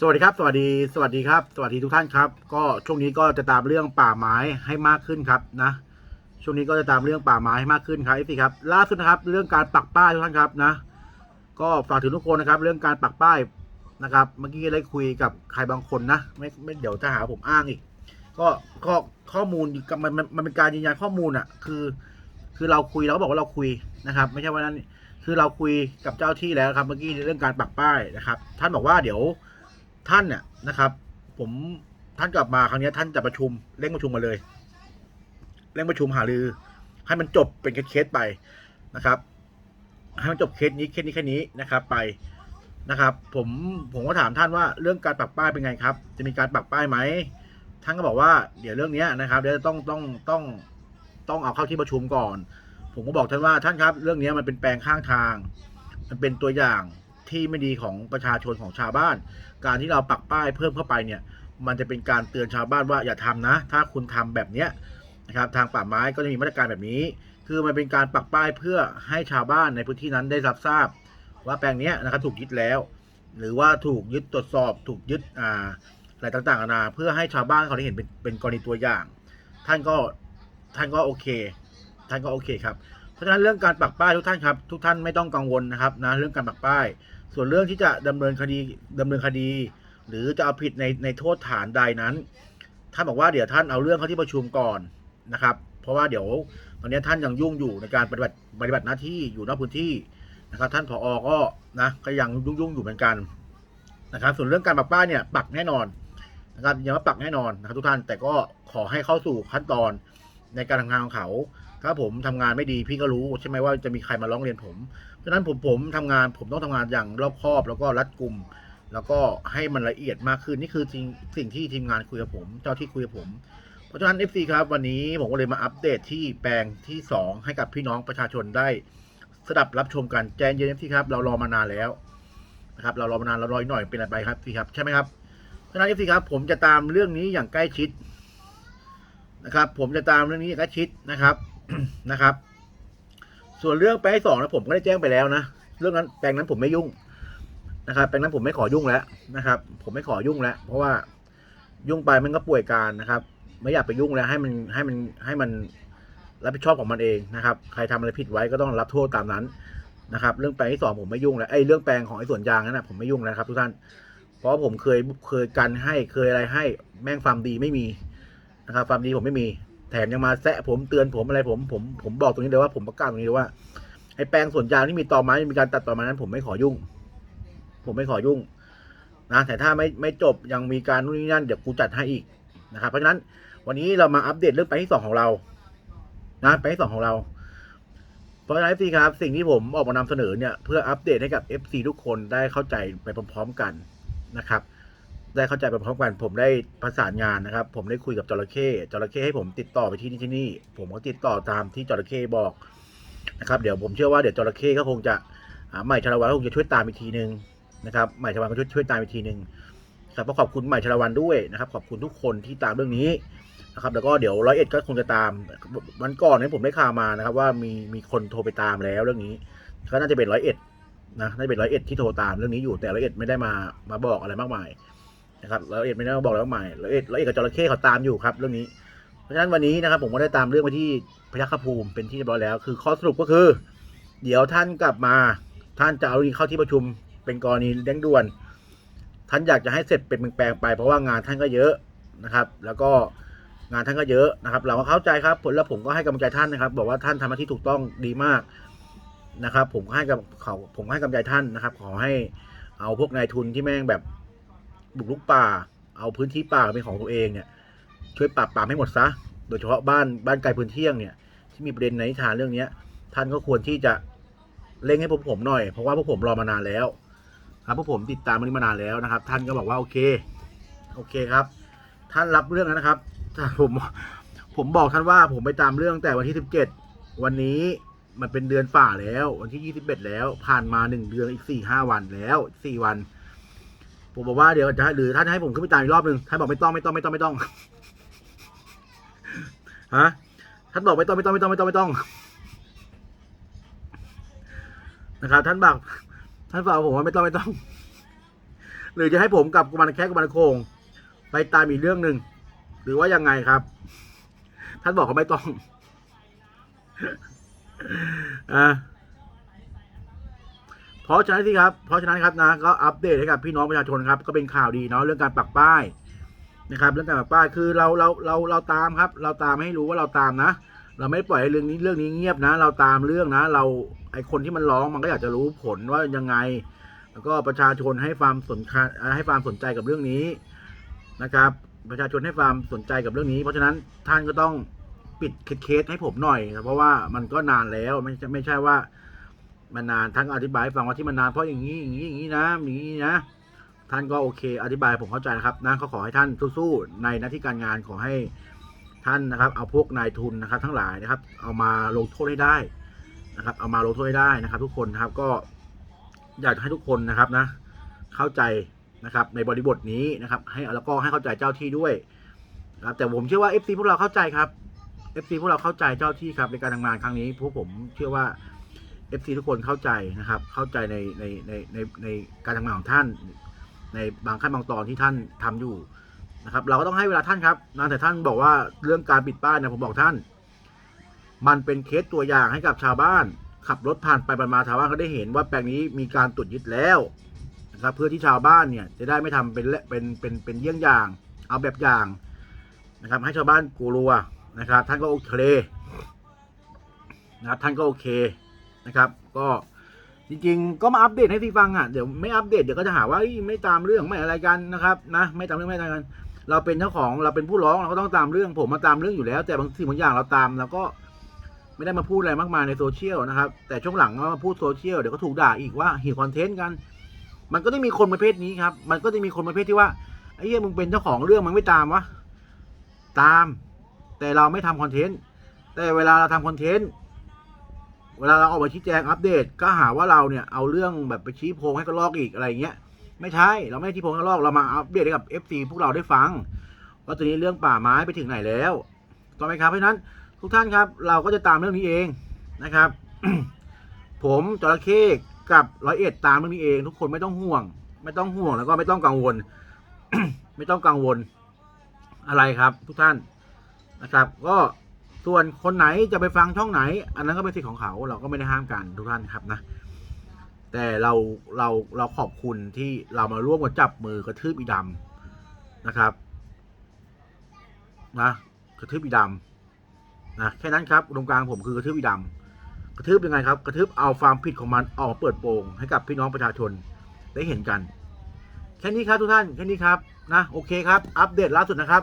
สวัสดีครับ สวัสดีสวัสดีครับ สวัสดีทุกท่านครับ ก็ช่วงนี้ก็จะตามเรื่องป่าไม้ให้มากขึ้นครับนะ ช่วงนี้ก็จะตามเรื่องป่าไม้ให้มากขึ้นครับเอฟซีครับ ล่าสุดนะครับ เรื่องการปักป้ายทุกท่านครับนะ ก็ฝากถึงทุกคนนะครับ เรื่องการปักป้ายนะครับ เมื่อกี้ได้คุยกับใครบางคนนะไม่ไม่เดี๋ยวจะหาผมอ้างอีก ก็ก็ข้อมูลมันมันมันเป็นการยืนยันข้อมูลอะ คือ คือเราคุยเราก็บอกว่าเราคุยนะครับ ไม่ใช่ว่านั้นคือเราคุยกับเจ้าที่แล้วครับ เมื่อกี้เรื่องการปักป้ายนะครับ ท่านบอกว่าเดี๋ยว ท่านเนี่ยนะครับ ผมท่านกลับมาครั้งนี้ท่านจะประชุมเร่งประชุมมาเลยเร่งประชุมหารือ ให้มันจบเป็นเคสไปนะครับ ให้มันจบเคสนี้เคสนี้แค่นี้นะครับ ไปนะครับ ผมผมก็ถามท่านว่าเรื่องการปักป้ายเป็นไงครับ จะมีการปักป้ายไหมท่านก็บอกว่าเดี๋ยวเรื่องนี้นะครับเดี๋ยวต้องต้องต้องต้องเอาเข้าที่ประชุมก่อน ผมก็บอกท่านว่าท่านครับ เรื่องนี้มันเป็นแปลงข้างทาง มันเป็นตัวอย่าง ที่ไม่ดีของประชาชนของชาวบ้าน การที่เราปักป้ายเพิ่มเข้าไปเนี่ยมันจะเป็นการเตือนชาวบ้านว่าอย่าทำนะ ถ้าคุณทำแบบเนี้ยนะครับทางป่าไม้ก็จะมีมาตรการแบบนี้ คือมันเป็นการปักป้ายเพื่อให้ชาวบ้านในพื้นที่นั้นได้รับทราบ ว่าแปลงนี้นะครับถูกยึดแล้ว หรือว่าถูกยึดตรวจสอบถูกยึดอ่าอะไรต่างๆนานาเพื่อให้ชาวบ้านเขาได้เห็นเป็นเป็นกรณีตัวอย่าง ท่านก็ท่านก็โอเค ท่านก็โอเคครับเพราะฉะนั้นเรื่องการปักป้ายทุกท่านครับทุกท่านไม่ต้องกังวลนะครับนะเรื่องการปักป้าย ส่วนเรื่องที่จะดำเนินคดีดำเนินคดี หรือจะเอาผิดในในโทษฐานใดนั้นท่านบอกว่าเดี๋ยวท่านเอาเรื่องเข้าที่ประชุมก่อนนะครับ เพราะว่าเดี๋ยวตอนนี้ท่านยังยุ่งอยู่ในการปฏิบัติปฏิบัติหน้าที่อยู่นอกพื้นที่นะครับ ท่านผอก็นะก็ยังยุ่งยุ่งอยู่เหมือนกันนะครับ ส่วนเรื่องการปักป้ายเนี่ยปักแน่นอนนะครับยังว่าปักแน่นอนนะครับทุกท่านแต่ก็ขอให้เข้าสู่ขั้นตอนในการทำงานของเขา ถ้าผมทำงานไม่ดีพี่ก็รู้ใช่ไหมว่าจะมีใครมาร้องเรียนผม เพราะฉะนั้นผมผมทำงานผมต้องทำงานอย่างรอบคอบแล้วก็รัดกุม แล้วก็ให้มันละเอียดมากขึ้นนี่คือสิ่งสิ่งที่ทีมงานคุยกับผม เจ้าที่คุยกับผม เพราะฉะนั้น FC ครับวันนี้ผมก็เลยมาอัปเดตที่แปลงที่ 2 ให้กับพี่น้องประชาชนได้สดับรับชมกันแจนเย็น FC ครับเรารอมานานแล้วนะครับเรารอมานานเรารออีกหน่อยเป็นอะไรไปครับพี่ครับใช่ไหมครับเพราะฉะนั้น FC ครับผมจะตามเรื่องนี้อย่างใกล้ชิดนะครับ ผมจะตามเรื่องนี้อย่างใกล้ชิดนะครับนะครับ ส่วนเรื่องแปลงที่สองนะผมก็ได้แจ้งไปแล้วนะเรื่องนั้นแปลงนั้นผมไม่ยุ่งนะครับแปลงนั้นผมไม่ขอยุ่งแล้วนะครับ ผมไม่ขอยุ่งแล้ว เพราะว่ายุ่งไปมันก็ป่วยการนะครับ ไม่อยากไปยุ่งแล้วให้มันให้มันให้มันรับผิดชอบของมันเองนะครับ ใครทำอะไรผิดไว้ก็ต้องรับโทษตามนั้นนะครับ เรื่องแปลงที่สองผมไม่ยุ่งแล้วไอ้เรื่องแปลงของไอ้สวนยางนั้นนะผมไม่ยุ่งแล้วครับทุกท่านเพราะผมเคยเคยกันให้เคยอะไรให้แม่งฟาร์มดีไม่มีนะครับฟาร์มดีผมไม่มี แถมยังมาแซะผมเตือนผมอะไรผมผมผมบอกตรงนี้เลยว่าผมประกาศตรงนี้เลยว่าไอ้แปลงสวนยางที่มีตอไม้มีการตัดตอไม้นั้น ผมไม่ขอยุ่ง ผมไม่ขอยุ่งนะแต่ถ้าไม่ไม่จบยังมีการนู่นนี่นั่นเดี๋ยวกูจัดให้อีกนะครับเพราะฉะนั้นวันนี้เรามาอัปเดตเรื่องแปที่สองของเรา นะแปที่สองของเรา เพราะฉะนั้น FC ครับ สิ่งที่ผมออกมานำเสนอเนี่ยเพื่ออัปเดตให้กับ FC ทุกคนได้เข้าใจไปพร้อมๆกันนะครับ ได้เข้าใจไปพร้อมกันผมได้ประสานงานนะครับ ผมได้คุยกับจระเข้จระเข้ให้ผมติดต่อไปที่นี่ที่นี่ ผมก็ติดต่อตามที่จระเข้บอกนะครับเดี๋ยวผมเชื่อว่าเดี๋ยวจระเข้ก็คงจะใหม่ชลวันคงจะช่วยตามอีกทีนึงนะครับใหม่ชลวันก็ช่วยช่วยตามอีกทีนึงครับก็ขอบคุณใหม่ชลวันด้วยนะครับ ขอบคุณทุกคนที่ตามเรื่องนี้นะครับ แล้วก็เดี๋ยวร้อยเอ็ดก็คงจะตามวันก่อนนี้ผมได้ข่าวมานะครับ ว่ามีมีคนโทรไปตามแล้วเรื่องนี้ ก็น่าจะเป็นร้อยเอ็ดนะน่าจะเป็นร้อยเอ็ดที่โทรตามเรื่องนี้อยู่แต่ร้อยเอ็ดไม่ได้มามาบอกอะไรมากมาย นะครับร้อยเอ็ดไม่ได้บอกแล้วใหม่ร้อยเอ็ดร้อยเอ็ดกับจระเข้เขาตามอยู่ครับเรื่องนี้ เพราะฉะนั้นวันนี้นะครับผมก็ได้ตามเรื่องไปที่พยัคฆภูมิเป็นที่เรียบร้อยแล้ว คือข้อสรุปก็คือ เดี๋ยวท่านกลับมาท่านจะเอาเรื่องเข้าที่ประชุมเป็นกรณีเร่งด่วน ท่านอยากจะให้เสร็จเป็นแปลงไป เพราะว่างานท่านก็เยอะนะครับ แล้วก็งานท่านก็เยอะนะครับ เราก็เข้าใจครับผลแล้วผมก็ให้กำลังใจท่านนะครับ บอกว่าท่านทำหน้าที่ถูกต้องดีมากนะครับ ผมก็ให้กับเขาผมให้กำลังใจท่านนะครับ ขอให้เอาพวกนายทุนที่แม่งแบบ บุกลุกป่า เอาพื้นที่ป่าเป็นของตัวเองเนี่ย ช่วยปราบปรามให้หมดซะ โดยเฉพาะบ้านบ้านไกลพื้นเที่ยงเนี่ย ที่มีประเด็นในนิทานเรื่องเนี้ย ท่านก็ควรที่จะเร่งให้พวกผมหน่อย เพราะว่าพวกผมรอมานานแล้ว ครับพวกผมติดตามมันมานานแล้วนะครับ ท่านก็บอกว่าโอเค โอเคครับ ท่านรับเรื่องแล้วนะครับแต่ผมผมบอกท่านว่าผมไปตามเรื่องแต่วันที่สิบเจ็ดวันนี้มันเป็นเดือนฝ่าแล้ว วันที่ยี่สิบเอ็ดแล้ว ผ่านมาหนึ่งเดือนอีกสี่ห้าวันแล้วสี่วัน ผมบอกว่าเดี๋ยวจะให้หรือท่านให้ผมขึ้นไปตามอีกรอบหนึ่งท่านบอกไม่ต้องไม่ต้องไม่ต้องไม่ต้องฮะท่านบอกไม่ต้องไม่ต้องไม่ต้องไม่ต้องไม่ต้องนะครับท่านบอกท่านบอกผมว่าไม่ต้องไม่ต้อง หรือจะให้ผมกับกุมารแค่กุมารโคง ไปตามอีกเรื่องหนึ่งหรือว่ายังไงครับ ท่านบอกเขาไม่ต้องอ่า เพราะฉะนั้นสิครับเพราะฉะนั้นครับนะก็อัปเดตให้กับพี่น้องประชาชนครับก็เป็นข่าวดีเนาะเรื่องการปักป้ายนะครับเรื่องการปักป้ายคือเราเราเราเราตามครับ เราตามให้รู้ว่าเราตามนะ เราไม่ปล่อยให้เรื่องนี้เรื่องนี้เงียบนะ เราตามเรื่องนะ เราไอคนที่มันร้องมันก็อยากจะรู้ผลว่ายังไง แล้วก็ประชาชนให้ความสนใจให้ความสนใจกับเรื่องนี้นะครับ ประชาชนให้ความสนใจกับเรื่องนี้ เพราะฉะนั้นท่านก็ต้องปิดเคสให้ผมหน่อยครับเพราะว่ามันก็นานแล้วไม่ใช่ไม่ใช่ว่า มันนานท่านก็อธิบายฟังว่าที่มันนานเพราะอย่างนี้อย่างนี้อย่างนี้นะอย่างนี้นะ ท่านก็โอเค อธิบายผมเข้าใจนะครับนะก็ขอให้ท่านสู้ๆในหน้าที่การงานขอให้ท่านนะครับ เอาพวกนายทุนนะครับ ทั้งหลายนะครับ เอามาลงโทษให้ได้นะครับ เอามาลงโทษให้ได้นะครับ ทุกคนนะครับก็อยากให้ทุกคนนะครับนะ เข้าใจนะครับ ในบริบทนี้นะครับ ให้แล้วก็ให้เข้าใจเจ้าที่ด้วยนะครับแต่ผมเชื่อว่า FC พวกเราเข้าใจครับ FC พวกเราเข้าใจเจ้าที่ครับในการทำงานครั้งนี้พวกผมเชื่อว่า FC ทุกคนเข้าใจนะครับ เข้าใจในในในในในการทำงานของท่าน ในบางขั้นบางตอนที่ท่านทำอยู่นะครับ เราก็ต้องให้เวลาท่านครับนะแต่ท่านบอกว่าเรื่องการปิดป้ายนะผมบอกท่าน มันเป็นเคสตัวอย่างให้กับชาวบ้าน ขับรถผ่านไปผ่านมาชาวบ้านเขาได้เห็นว่าแปลงนี้มีการตรวจยึดแล้วนะครับเพื่อที่ชาวบ้านเนี่ยจะได้ไม่ทำเป็นและเป็นเป็นเป็นเยี่ยงอย่าง เอาแบบอย่างนะครับ ให้ชาวบ้านกลัวนะครับ ท่านก็โอเคนะครับท่านก็โอเค นะครับ ก็จริงๆ ก็มาอัปเดตให้ที่ฟังอะเดี๋ยวไม่อัปเดตเดี๋ยวก็จะหาว่าไม่ตามเรื่องไม่อะไรกันนะครับนะไม่ตามเรื่องไม่อะไรกัน เราเป็นเจ้าของเราเป็นผู้ร้องเราก็ต้องตามเรื่องผมมาตามเรื่องอยู่แล้ว แต่บางสิ่งบางอย่างเราตามเราก็ไม่ได้มาพูดอะไรมากมายในโซเชียลนะครับแต่ช่วงหลังมาพูดโซเชียลเดี๋ยวก็ถูกด่าอีกว่าหิวคอนเทนต์กัน มันก็ต้มีคนประเภทนี้ครับ มันก็จะมีคนประเภทที่ว่าไอ้เหี้ยมึงเป็นเจ้าของเรื่องมึงไม่ตามวะตาม แต่เราไม่ทำคอนเทนต์แต่เวลาเราทำคอนเทนต์ เวลาเราออกมาชี้แจงอัปเดต ก็หาว่าเราเนี่ยเอาเรื่องแบบไปชี้โพงให้กระลอกอีกอะไรเงี้ยไม่ใช่เราไม่ได้ชี้โพงให้กระลอกเรามาอัปเดตให้กับ FC พวกเราได้ฟังว่าตอนนี้เรื่องป่าไม้ไปถึงไหนแล้วถูกไหมครับเพราะฉะนั้นทุกท่านครับ เราก็จะตามเรื่องนี้เองนะครับ ผมจระเข้กับร้อยเอ็ดตามเรื่องนี้เอง ทุกคนไม่ต้องห่วง ไม่ต้องห่วงแล้วก็ไม่ต้องกังวล ไม่ต้องกังวลอะไรครับ ทุกท่านนะครับ ก็ ส่วนคนไหนจะไปฟังช่องไหน อันนั้นก็เป็นสิทธิ์ของเขาเราก็ไม่ได้ห้ามกันทุกท่านครับนะ แต่เราเราเราขอบคุณที่เรามาร่วมกันจับมือกระทืบอีดำนะครับนะกระทืบอีดำนะแค่นั้นครับอุดมการณ์ผมคือกระทืบอีดำกระทืบยังไงครับ กระทืบเอาความผิดของมันออกมาเปิดโปงให้กับพี่น้องประชาชนได้เห็นกัน แค่นี้ครับทุกท่านแค่นี้ครับนะโอเคครับอัปเดตล่าสุดนะครับ